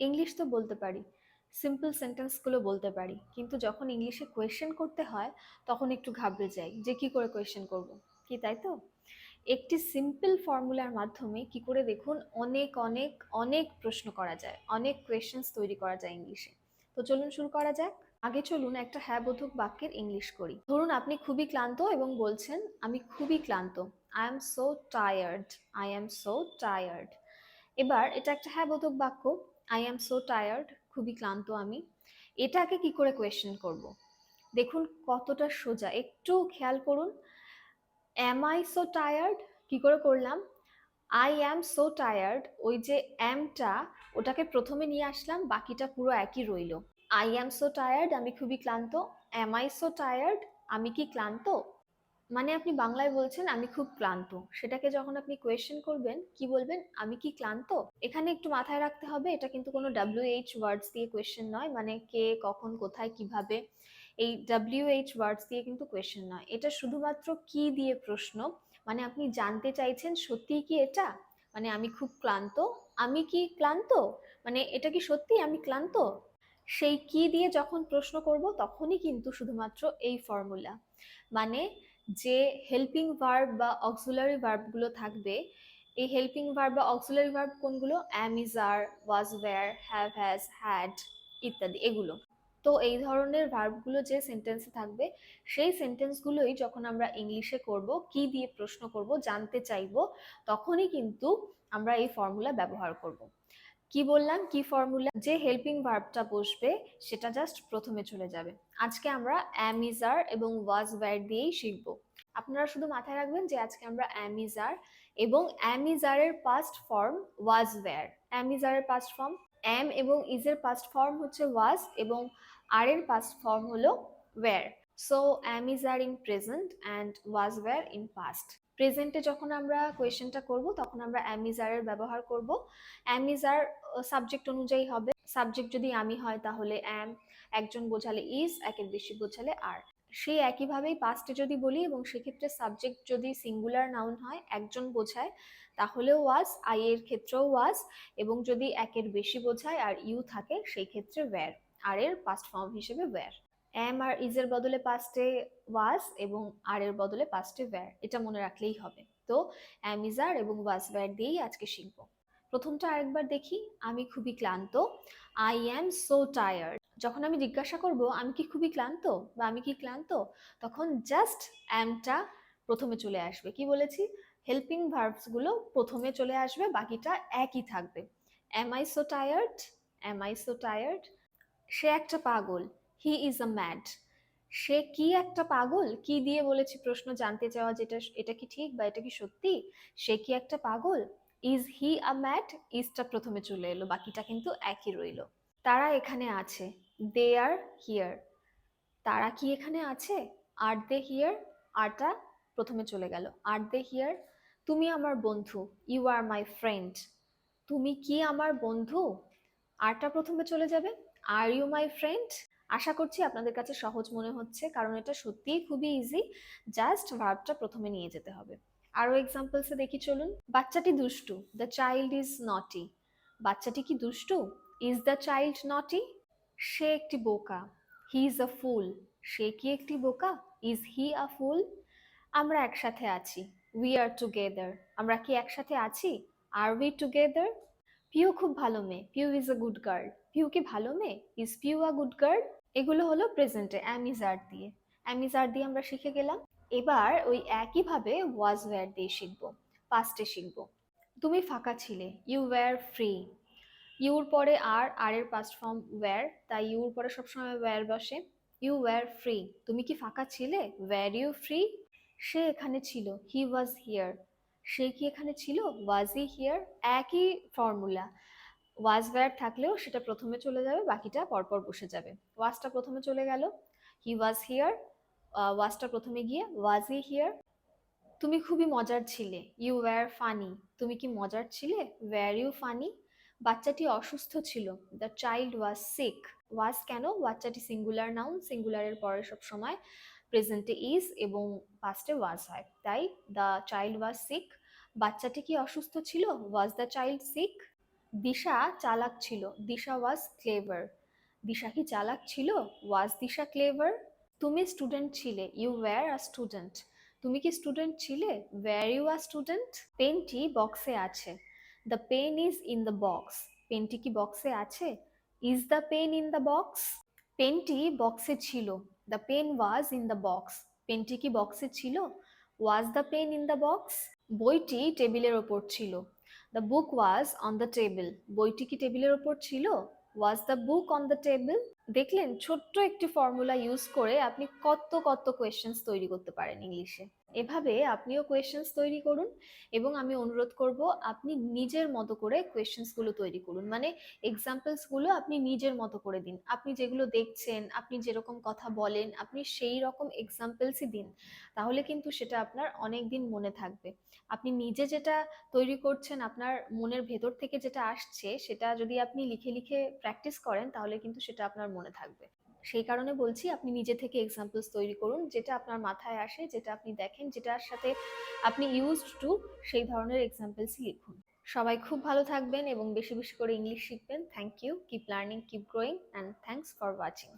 English তো বলতে পারি। সিম্পল সেন্টেন্সগুলো বলতে পারি। কিন্তু যখন ইংলিশে কোয়েশ্চেন করতে হয়, তখন একটু ঘাবড়ে যাই যে কি করে কোয়েশ্চেন করব। কি তাই তো? একটি সিম্পল ফর্মুলার মাধ্যমে কি করে দেখুন অনেক অনেক অনেক প্রশ্ন করা যায়। অনেক কোয়েশ্চেন্স তৈরি করা যায় ইংলিশে তো চলুন শুরু করা যাক। আগে চলুন একটা হ্যাঁ বোধক বাক্যের ইংলিশ করি। ধরুন আপনি খুবই ক্লান্ত এবং বলছেন, আমি খুবই ক্লান্ত। I am so tired I am so tired এবার এটা একটা হ্যাঁ বোধক বাক্য। আই এম সো টায়ার্ড খুবই ক্লান্ত আমি। এটাকে কি করে কোয়েশ্চেন করব? দেখুন কতটা সোজা। একটু খেয়াল করুন। অ্যাম আই সো টায়ার্ড কি করে করলাম? আই অ্যাম সো টায়ার্ড ওই যে অ্যামটা ওটাকে প্রথমে নিয়ে আসলাম, বাকিটা পুরো একই রইল। আই অ্যাম সো টায়ার্ড আমি খুবই ক্লান্ত। অ্যাম আই সো টায়ার্ড আমি কি ক্লান্ত? মানে আপনি বাংলায় বলছেন, আমি খুব ক্লান্ত। সেটাকে যখন আপনি কোয়েশ্চেন করবেন, কি বলবেন? আমি কি ক্লান্ত? এখানে একটু মাথায় রাখতে হবে, এটা কিন্তু কোনো ডাব্লিউ এইচ ওয়ার্ডস দিয়ে কোয়েশ্চেন নয় মানে কে, কখন, কোথায়, কীভাবে। এই ডাব্লিউ এইচ ওয়ার্ডস দিয়ে কিন্তু কোয়েশ্চেন নয়। এটা শুধুমাত্র কি দিয়ে প্রশ্ন? মানে আপনি জানতে চাইছেন সত্যিই কি এটা? মানে আমি খুব ক্লান্ত। আমি কি ক্লান্ত? মানে এটা কি সত্যি আমি ক্লান্ত? সেই কি দিয়ে যখন প্রশ্ন করব, তখনই কিন্তু শুধুমাত্র এই ফর্মুলা মানে যে হেল্পিং ভার্ব বা অক্সুলারি ভার্বগুলো থাকবে, এই হেল্পিং ভার্ব বা অক্সুলারি ভার্ব কোনগুলো? Am is are was were have has had ইত্যাদি, এগুলো। তো এই ধরনের ভার্বগুলো যে সেন্টেন্সে থাকবে, সেই সেন্টেন্সগুলোই যখন আমরা ইংলিশে করব, কি দিয়ে প্রশ্ন করব, জানতে চাইব, তখনই কিন্তু আমরা এই ফর্মুলা ব্যবহার করব। কি বললাম? কি ফর্মুলা যে হেল্পিং ভার্বটা বসবে, সেটা জাস্ট প্রথমে চলে যাবে। আজকে আমরা অ্যামিজার এবং ওয়াজ ওয়্যার দিয়েই শিখব। আপনারা শুধু মাথায় রাখবেন যে আজকে আমরা অ্যামিজার এবং অ্যামিজারের পাস্ট ফর্ম ওয়াজ ওয়্যার অ্যামিজারের পাস্ট ফর্ম অ্যাম এবং ইজের পাস্ট ফর্ম হচ্ছে ওয়াজ এবং আর এর পাস্ট ফর্ম হলো were so am is are in present and was were in past প্রেজেন্টে যখন আমরা কোয়েশ্চেনটা করব, তখন আমরা অ্যামিজারের ব্যবহার করব। অ্যামিজার সাবজেক্ট অনুযায়ী হবে। সাবজেক্ট যদি আমি হয়, তাহলে অ্যাম একজন বোঝালে ইজ একের বেশি বোঝালে আর সেই একইভাবেই পাস্টে যদি বলি, এবং সেক্ষেত্রে সাবজেক্ট যদি সিঙ্গুলার নাউন হয়, একজন বোঝায়, তাহলেও ওয়াজ আই এর ক্ষেত্রেও ওয়াজ এবং যদি একের বেশি বোঝায় আর ইউ থাকে, সেই ক্ষেত্রে ওয়্যার আর এর পাস্ট ফর্ম হিসেবে ওয়্যার অ্যাম আর ইজের বদলে পাস্টে ওয়াজ এবং আর এর বদলে পাস্টে ওয়্যার এটা মনে রাখলেই হবে। তো অ্যাম ইজ আর এবং ওয়াজ ওয়্যার দিয়েই আজকে শিখব। প্রথমটা আরেকবার দেখি, আমি খুবই ক্লান্ত। আই অ্যাম সো টায়ার্ড যখন আমি জিজ্ঞাসা করব, আমি কি খুবই ক্লান্ত বা আমি কি ক্লান্ত? তখন জাস্ট অ্যামটা প্রথমে চলে আসবে। কি বলেছি? হেল্পিং ভার্বসগুলো প্রথমে চলে আসবে, বাকিটা একই থাকবে। Am I so tired am I so tired সে একটা পাগল। হি ইজ আ ম্যাড সে কি একটা পাগল? কি দিয়ে বলেছি প্রশ্ন জানতে চাওয়া যেটা, এটা কি ঠিক বা এটা কি সত্যি? সে কি একটা পাগল? ইজ হি আ ম্যাড ইজটা প্রথমে চলে এলো, বাকিটা কিন্তু একই রইল। তারা এখানে আছে। দে আর হিয়ার তারা কি এখানে আছে? আর দে হিয়ার আরটা প্রথমে চলে গেল। আর দে হিয়ার তুমি আমার বন্ধু। ইউ আর মাই ফ্রেন্ড তুমি কি আমার বন্ধু? আরটা প্রথমে চলে যাবে। আর ইউ মাই ফ্রেন্ড আশা করছি আপনাদের কাছে সহজ মনে হচ্ছে, কারণ এটা সত্যিই খুবই ইজি জাস্ট ভার্বটা প্রথমে নিয়ে যেতে হবে। আরও এক্সাম্পলসে দেখি চলুন। বাচ্চাটি দুষ্টু দ্য চাইল্ড ইজ নটি বাচ্চাটি কি দুষ্টু? ইজ দ্য চাইল্ড নটি সে একটি বোকা। হি ইজ আ ফুল সে কি একটি বোকা? ইজ হি আ ফুল আমরা একসাথে আছি। উই আর টুগেদার আমরা কি একসাথে আছি? আর উই টুগেদার পিউ খুব ভালো মেয়ে। Piu is a good girl Piu কি ভালো মেয়ে? Is Piu a good girl এগুলো হলো প্রেজেন্টে অ্যামিজার দিয়ে। অ্যামিজার দিয়ে আমরা শিখে গেলাম। এবার ওই একইভাবে ওয়াজ ওয়্যার দিয়ে শিখব পাস্টে শিখব। তুমি ফাঁকা ছিলে ইউ ওয়্যার ফ্রি ইউর পরে আর আর এর পাস্ট ফর্ম ওয়্যার তাই ইউর পরে সবসময় ওয়্যার বসে। ইউ ওয়্যার ফ্রি তুমি কি ফাঁকা ছিলে? ওয়্যার ইউ ফ্রি সে এখানে ছিল হি ওয়াজ হিয়ার সে কি এখানে ছিল? ওয়াজ ই হিয়ার একই ফর্মুলা ওয়াজ ওয়্যার থাকলেও সেটা প্রথমে চলে যাবে, বাকিটা পরপর বসে যাবে। ওয়াজটা প্রথমে চলে গেল হি ওয়াজ হিয়ার ওয়াজটা প্রথমে গিয়ে ওয়াজ ই হিয়ার তুমি খুবই মজার ছিলে ইউ ওয়্যার ফানি তুমি কি মজার ছিলে? ওয়্যার ইউ ফানি বাচ্চাটি অসুস্থ ছিল the child was sick was কেন? বাচ্চাটি সিঙ্গুলার নাউন সিঙ্গুলারের পরে সব সময় প্রেজেন্টে ইজ এবং পাস্টে ওয়াজ হয়। তাই দ্য চাইল্ড ওয়াজ সিক বাচ্চাটি কি অসুস্থ ছিল? Was the child sick Disha চালাক ছিল। দিশা ওয়াজ ক্লেভার দিশা কি চালাক ছিল? ওয়াজ দিশা ক্লেভার তুমি স্টুডেন্ট ছিলে। ইউ ওয়্যার আ স্টুডেন্ট তুমি কি স্টুডেন্ট ছিলে? ওয়্যার ইউ আ স্টুডেন্ট পেনটি বক্সে আছে। The pen is in the box পেনটি কি বক্সে আছে? Is the pen in the box পেনটি বক্সে ছিল। The pen was in the box পেনটি কি বক্সে ছিল? Was the pen in the box বইটি টেবিলের ওপর ছিল। The book was on the table বইটি কি টেবিলের ওপর ছিল? Was the book on the table দেখলেন, ছোট্ট একটি ফর্মুলা ইউজ করে আপনি কত কত কোয়েশ্চেন্স তৈরি করতে পারেন ইংলিশে এভাবে আপনিও কোয়েশ্চেন্স তৈরি করুন এবং আমি অনুরোধ করব আপনি নিজের মতো করে কোয়েশ্চেন্সগুলো তৈরি করুন। মানে এক্সাম্পলসগুলো আপনি নিজের মতো করে দিন। আপনি যেগুলো দেখছেন, আপনি যেরকম কথা বলেন, আপনি সেই রকম এক্সাম্পলসই দিন। তাহলে কিন্তু সেটা আপনার অনেক দিন মনে থাকবে। আপনি নিজে যেটা তৈরি করছেন, আপনার মনের ভেতর থেকে যেটা আসছে, সেটা যদি আপনি লিখে লিখে প্র্যাকটিস করেন, তাহলে কিন্তু সেটা আপনার মনে থাকবে। সেই কারণে বলছি আপনি নিজে থেকে এক্সাম্পলস তৈরি করুন, যেটা আপনার মাথায় আসে, যেটা আপনি দেখেন, যেটার সাথে আপনি ইউজ টু সেই ধরনের এক্সাম্পলসই লিখুন। সবাই খুব ভালো থাকবেন এবং বেশি বেশি করে ইংলিশ শিখবেন। Thank you keep learning keep growing and thanks for watching